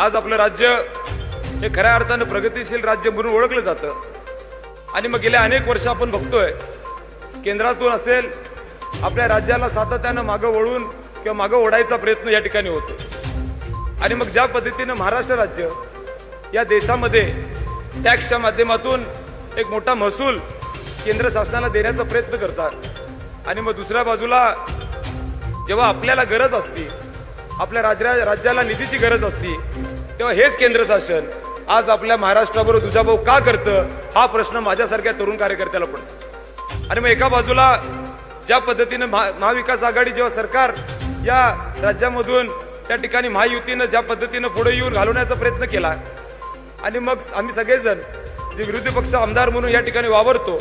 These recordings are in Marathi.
आज आपलं राज्य हे खऱ्या अर्थानं प्रगतिशील राज्य म्हणून ओळखलं जातं. आणि मग गेल्या अनेक वर्ष आपण बघतोय केंद्रातून असेल आपल्या राज्याला सातत्यानं मागं वळून किंवा मागं ओढायचा प्रयत्न या ठिकाणी होतो. आणि मग ज्या पद्धतीनं महाराष्ट्र राज्य या देशामध्ये टॅक्सच्या माध्यमातून एक मोठा महसूल केंद्र शासनाला देण्याचा प्रयत्न करतात. आणि मग दुसऱ्या बाजूला जेव्हा आपल्याला गरज असते आपल्या राज्या राज्याला निधीची गरज असते तेव्हा हेच केंद्र शासन आज आपल्या महाराष्ट्राबरोबर दुजाभाऊ का करतं हा प्रश्न माझ्यासारख्या तरुण कार्यकर्त्याला पडतो. आणि मग एका बाजूला ज्या पद्धतीनं महा महाविकास आघाडी जेव्हा सरकार या राज्यामधून त्या ठिकाणी महायुतीनं ज्या पद्धतीनं पुढे येऊन घालवण्याचा प्रयत्न केला आणि मग आम्ही सगळेजण जे विरोधी पक्ष आमदार म्हणून या ठिकाणी वावरतो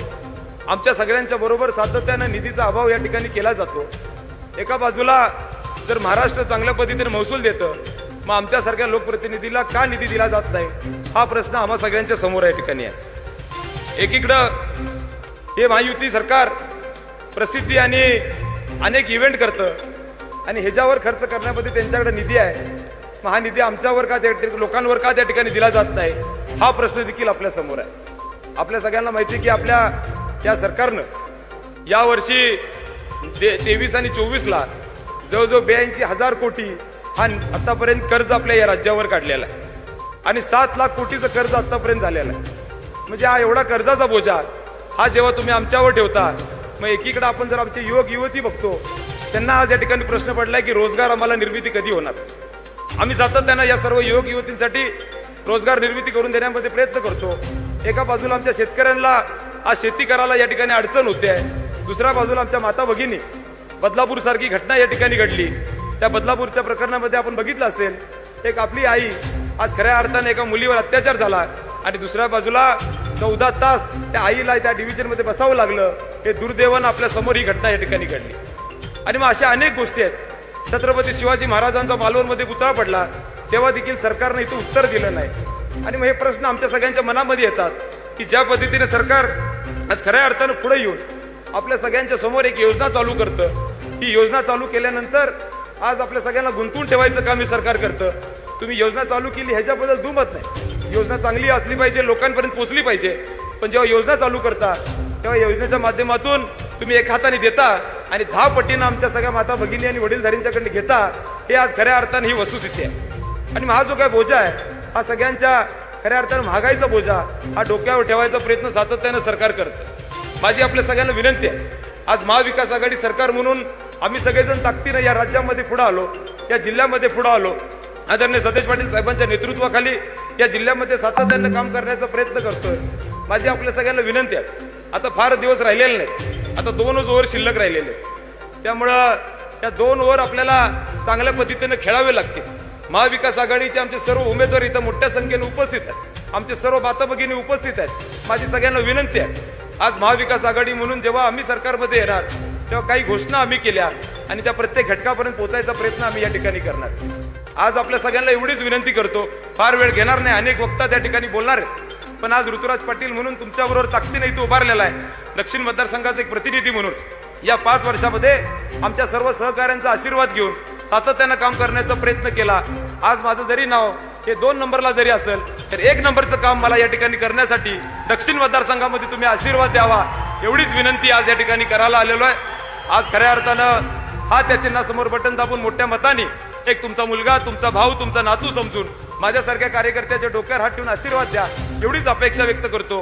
आमच्या सगळ्यांच्या बरोबर सातत्यानं निधीचा अभाव या ठिकाणी केला जातो. एका बाजूला जर महाराष्ट्र चांगल्या पद्धतीने महसूल देतं मग आमच्यासारख्या लोकप्रतिनिधीला का निधी दिला जात नाही? हा प्रश्न आम्हा सगळ्यांच्या समोर या ठिकाणी आहे. एकीकडं हे महायुती सरकार प्रसिद्धी आणि अनेक इव्हेंट करतं आणि ह्याच्यावर खर्च करण्यामध्ये त्यांच्याकडे निधी आहे. मग हा निधी आमच्यावर का त्या लोकांवर का त्या ठिकाणी दिला जात नाही? हा प्रश्न देखील आपल्यासमोर आहे. आपल्या सगळ्यांना माहिती आहे की आपल्या या सरकारनं यावर्षी ते तेवीस आणि चोवीसला जवळजवळ ब्याऐंशी हजार कोटी हा आतापर्यंत कर्ज आपल्या या राज्यावर काढलेला आहे. आणि सात लाख कोटीचं कर्ज आतापर्यंत झालेलं आहे. म्हणजे हा एवढा कर्जाचा बोजा हा जेव्हा तुम्ही आमच्यावर ठेवता मग एकीकडे आपण जर आमचे युवक युवती बघतो त्यांना आज या ठिकाणी प्रश्न पडलाय की रोजगार आम्हाला निर्मिती कधी होणार? आम्ही सातत्यानं या सर्व युवक युवतींसाठी रोजगार निर्मिती करून देण्यामध्ये प्रयत्न करतो. एका बाजूला आमच्या शेतकऱ्यांना आज शेती करायला या ठिकाणी अडचण होते. आहे दुसऱ्या बाजूला आमच्या माता भगिनी बदलापूर सारखी घटना या ठिकाणी घडली. त्या बदलापूरच्या प्रकरणामध्ये आपण बघितलं असेल एक आपली आई आज खऱ्या अर्थाने एका मुलीवर अत्याचार झाला आणि दुसऱ्या बाजूला चौदा तास त्या आईला त्या डिव्हिजनमध्ये बसावं लागलं. हे दुर्दैवानं आपल्यासमोर ही घटना या ठिकाणी घडली. आणि मग अशा अनेक गोष्टी आहेत. छत्रपती शिवाजी महाराजांचा मालवणमध्ये पुतळा पडला तेव्हा देखील सरकारनं इथं उत्तर दिलं नाही. आणि मग हे प्रश्न आमच्या सगळ्यांच्या मनामध्ये येतात की ज्या पद्धतीने सरकार आज खऱ्या अर्थानं पुढे येऊन आपल्या सगळ्यांच्या समोर एक योजना चालू करतं. ही योजना चालू केल्यानंतर आज आपल्या सगळ्यांना गुंतवून ठेवायचं काम हे सरकार करतं. तुम्ही योजना चालू केली ह्याच्याबद्दल दुमत नाही. योजना चांगली असली पाहिजे लोकांपर्यंत पोहोचली पाहिजे. पण जेव्हा योजना चालू करता तेव्हा योजनेच्या माध्यमातून तुम्ही एक हाताने देता आणि दहा पटीनं आमच्या सगळ्या माता भगिनी आणि वडीलधारींच्याकडे घेता हे आज खऱ्या अर्थानं ही वस्तुस्थिती आहे. आणि मग हा जो काय बोजा आहे हा सगळ्यांच्या खऱ्या अर्थानं महागाईचा बोजा हा डोक्यावर ठेवायचा प्रयत्न सातत्यानं सरकार करतं. माझी आपल्या सगळ्यांना विनंती आहे. आज महाविकास आघाडी सरकार म्हणून आम्ही सगळेजण ताकदीनं या राज्यामध्ये पुढं आलो या जिल्ह्यामध्ये पुढं आलो. आदरणीय सतेज पाटील साहेबांच्या नेतृत्वाखाली या जिल्ह्यामध्ये सातत्यानं काम करण्याचा प्रयत्न करतोय. माझी आपल्या सगळ्यांना विनंती आहे. आता फार दिवस राहिलेले नाही आता दोनच ओव्हर शिल्लक राहिलेले आहेत. त्यामुळं या दोन ओव्हर आपल्याला चांगल्या पद्धतीने खेळावे लागतील. महाविकास आघाडीचे आमचे सर्व उमेदवार इथं मोठ्या संख्येने उपस्थित आहेत. आमचे सर्व माता भगिनी उपस्थित आहेत. माझी सगळ्यांना विनंती आहे. आज महाविकास आघाडी म्हणून जेव्हा आम्ही सरकारमध्ये येणार तेव्हा काही घोषणा आम्ही केल्या आणि त्या प्रत्येक घटकापर्यंत पोहोचायचा प्रयत्न आम्ही या ठिकाणी करणार. आज आपल्या सगळ्यांना एवढीच विनंती करतो फार वेळ घेणार नाही अनेक वक्ता त्या ठिकाणी बोलणार आहेत. पण आज ऋतुराज पाटील म्हणून तुमच्याबरोबर ताकदीने इथं उभारलेला आहे. दक्षिण मतदारसंघाचा एक प्रतिनिधी म्हणून. या पाच वर्षामध्ये आमच्या सर्व सहकाऱ्यांचा आशीर्वाद घेऊन सातत्यानं काम करण्याचा प्रयत्न केला. आज माझं जरी नाव हे दोन नंबरला जरी असेल तर एक नंबरचं काम मला या ठिकाणी करण्यासाठी दक्षिण मतदारसंघामध्ये तुम्ही आशीर्वाद द्यावा एवढीच विनंती आज या ठिकाणी करायला आलेलो आहे. आज खऱ्या अर्थानं हा त्या चिन्हासमोर बटन दाबून मोठ्या मताने एक तुमचा मुलगा तुमचा भाऊ तुमचा नातू समजून माझ्यासारख्या कार्यकर्त्याच्या डोक्यावर हात ठेवून आशीर्वाद द्या एवढीच अपेक्षा व्यक्त करतो.